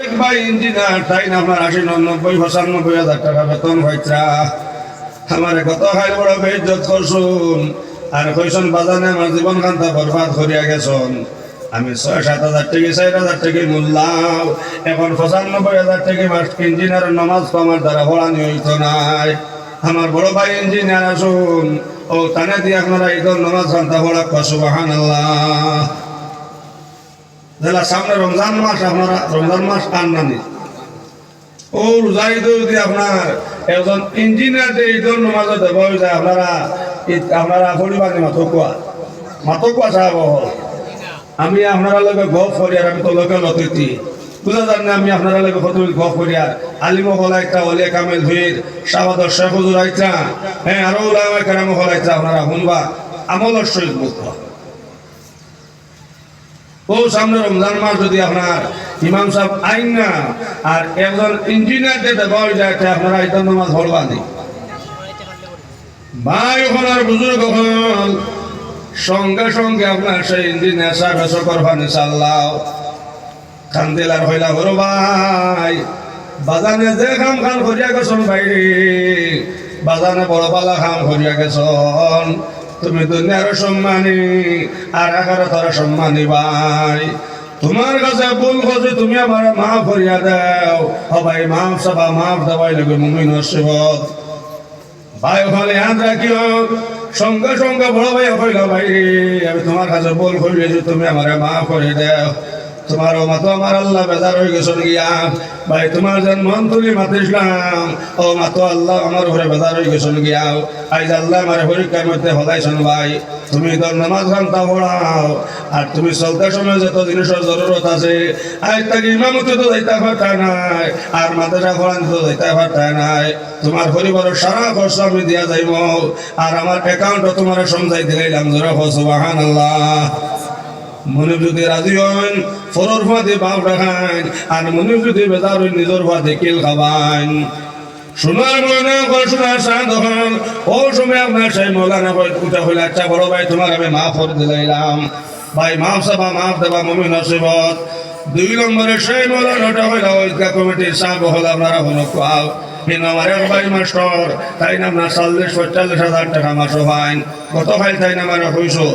ভাই ইঞ্জিনিয়ার, তাই না আপনার আশি নব্বই পঁচানব্বই হাজার টাকা বেতন হয়েছা আমার কত খাই বড় বেইজ্জত করছুন। আর কইসন বাজানে আমার জীবন কান্তা বরবাদ করিয়া গেছন। আমি ছয়, সাত হাজার টাকা চার হাজার টাকা মূল্যাও। এখন পঁচানব্বই হাজার টাকা মাস ইঞ্জিনিয়ার নমাজ আমার দ্বারা পড়ানি হইতো নাই। আমার বড় ভাই ইঞ্জিনিয়ার আসুন। ও তানে দিয়ে আপনারা ঈদর নমাজ কান্তা পড়া কসুবাহান আল্লাহ সামনে রমজান মাস আপনারা রমজান মাস কান নানি ও রোজা ঈদ যদি আপনার একজন ইঞ্জিনিয়ার যে ঈদর নমাজে দেব যায় আপনারা আপনারা পরিবারে মাতকুয়া। মাতকুয়া সাহেব হল আমি আপনারা লগে গপ করিয়ার আমি তো লোকে লতিতি। বুঝা যান আমি আপনারা লগে কত গপ করিয়ার আলিম হলা অলিয়া কামেল ভিড় সাবাদর শেখ হুজুর আইতা। হ্যাঁ আরও উলামা কেরাম হল আইতা, আপনারা শুনবা। আমলের সহিত বুঝবা ও সামনে রমজান মাস যদি আপনার ইমাম সাহেব আইন না, আর একজন ইঞ্জিনিয়ার যে হয়ে যায় আপনারা এটা নামাজ পড়বা নি ভাই, ওখানে আর বুজুর্গ সঙ্গে সঙ্গে আপনার সেই ইঞ্জিনিয়ার সাহেব এসে করবানি সাল্লাও কান্দিলার হইলা বড় ভাই। বাজানে যে কাম খান করিয়া গেছন বাইরে বাজানে বড় পালা কাম করিয়া গেছন। তুমি দুনিয়ার সম্মানী, আর আখারতর সম্মানী ভাই। তোমার কাছে ভুল করছি তুমি আমার মা ফরিয়া দাও। ও ভাই, মাফ সবা মাফ দাবাই লোক মুমিন শিবত ভাই ওখানে হাত রাখিও। সঙ্গে সঙ্গে বড় ভাই কইল ভাই আমি তোমার কাছে বল করিয়েছি তুমি আমার মাফ করে দাও। তোমার মাতো আমার আল্লাহ বেজার হয়ে গেছেন গিয়া। ভাই, তোমার মন তুলি মাতিছিলাম ও মাতো আল্লাহ আমার ঘরে বেজার হয়ে গেছেন গিয়া। আজ আল্লাহ আমার পরীক্ষার মধ্যে হলাইছেন ভাই। তুমি তো নামাজ ঘণ্টা পড়াও, আর তুমি চলতে সময় যত জিনিসের জরুরত আছে। আজ তাকে ইমামতি তো যাইতে পারতাই নাই, আর মাদ্রাসা পড়ান তো যাইতে পারতাই নাই। তোমার পরিবারের সারা খরচ আমি দিয়া যাইব, আর আমার অ্যাকাউন্টও তোমার সমঝাই দিলাম জোরে সুবাহান আল্লাহ মনে যদি রাজি হন, ফরর ফাঁদে বাপ রাখান আর মনে যদি বেজার হই নিজের ফাঁদে কিল খাবান সোনার ময়না করে সোনার সান তখন ও সময় আপনার সেই মৌলানা উঠা হইলে আচ্ছা বড় ভাই তোমার আমি মাফ করে দিলাম ভাই, মাফ সাবা, মাফ দেবা মমি নসিবত। দুই নম্বরে সেই মৌলানাটা হইলে, ঐক্য কমিটির সাপ হল আপনারা হলো ভাই মাস্টার তাই না আপনার চল্লিশ পঁয়তাল্লিশ হাজার টাকা মাসো ভাইন কত ভাই তাই না আমার হইছো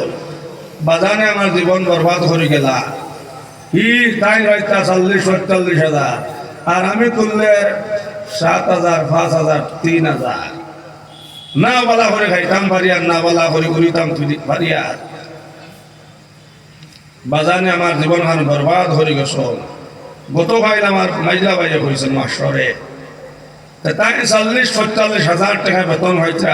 বাজানে আমার জীবন বরবাদ করে গেলা। ই, তাই হয়তো চল্লিশ, পঁয়তাল্লিশ হাজার। আর আমি তুললে সাত হাজার, পাঁচ হাজার, তিন হাজার। না বলা করে খাইতাম পারিয়ার না বলা করে ঘুরিতাম পারিয়ার বাজানে আমার জীবন খান বরবাদ হয়ে গেছ গত ভাই আমার মাইজা বাইরে হয়েছেন মাস্টরে তাই চল্লিশ, পঁয়তাল্লিশ হাজার টাকা বেতন হয়েছে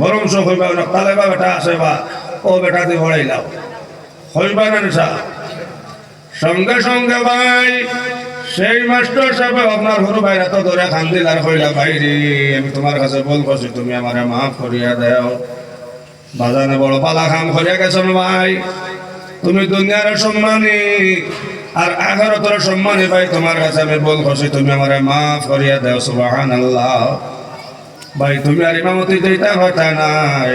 বরং হইবা না তালে বা বেটা আছে বা ও বেটা দিয়ে ভরাইলাম হইবা না নিশা। সঙ্গে সঙ্গে ভাই, সেই মাস্টার সাহেব আপনার হরু ভাই এত ধরে খান্দিল আর হইলা ভাই রে, আমি তোমার কাছে বল করছি, তুমি আমার মাফ করিয়া দেও। বাজানে বড় পালা খাম করিয়া গেছেন ভাই? তুমি দুনিয়ার সম্মানী, আর আগারতর সম্মানী ভাই, তোমার কাছে আমি বল তুমি আমার মাফ করিয়া দেও সুবাহান আল্লাহ ভাই, তুমি আর ইমামতি দিতে হতা নাই।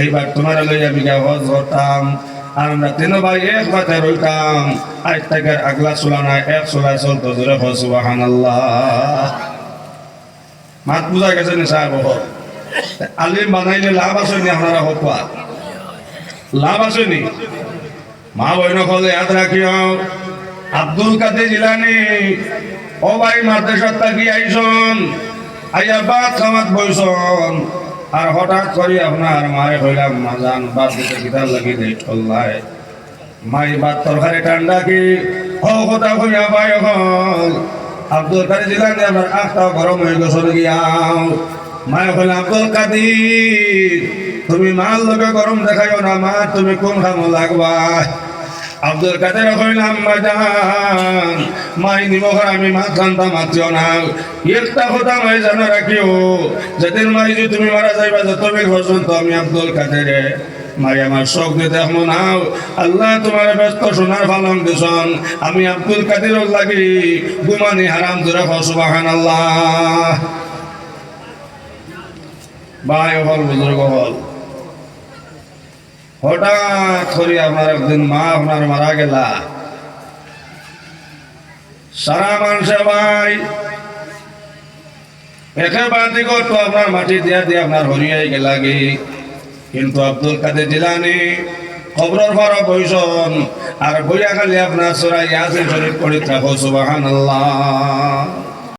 এইবার তোমার লইয়া বিঘা হজ আর আমরা তিন ভাই এক বাতে রইতাম। আজ থেকে আগলা চুলা নাই, এক চুলায় চলতো জোরে হসুবাহান মাত বুঝা গেছে নি সাহেব? আলিম বানাইলে লাভ আছে নি আপনারা হকুয়া লাভ আছে নি? মা বইন কলে ইয়াদ রাখিও। আব্দুল কাদের জিলানি, ও ভাই মাদ্রাসার তাকি আইসন। আইয়া বাদ খামাত বইসন। আর হঠাৎ করি আপনার মায়ে হইলাম মাজান বাদ দিতে কিতাব লাগি দেই ঠল্লাই মাই বাদ তরকারি ঠান্ডা কি? ও কথা হইয়া ভাই হল। আব্দুল কাদের জিলানি আমার আখটা গরম হয়ে গেছে গিয়াও মায়ে হইল আব্দুল কাদির, তুমি মাল লগে গরম দেখাইও না, মা, তুমি কোন খামো লাগবা আব্দুল কাদের কইলাম বাজান মাই নিমখর আমি মাছ খান্তা মাতিও না। একটা কথা মাই জানা রাখিও, যেদিন মাই যদি তুমি মারা যাইবা, যত যতবে পর্যন্ত আমি আব্দুল কাদের। মাই আমার শোক দিতে এখন নাও আল্লাহ তোমার ব্যস্ত সোনার ফালন দিছন আমি আব্দুল কাদের লাগি, গুমানি হারাম দূরে সুবাহান আল্লাহ ভাই হল বুজুর্গ হল হঠাৎ করে আপনার একদিন মা আপনার মারা গেলা। সারা মানুষে ভাই একে বাদি করতো, আপনার মাটি দিয়া দিয়ে আপনার হরিয়াই গেলা গে। কিন্তু আব্দুল কাদের জিলানি খবরের পর বৈশন আর বইয়া খালি আপনার সরাই ইয়াসিন শরীফ পড়ে থাকো সুবাহান আল্লাহ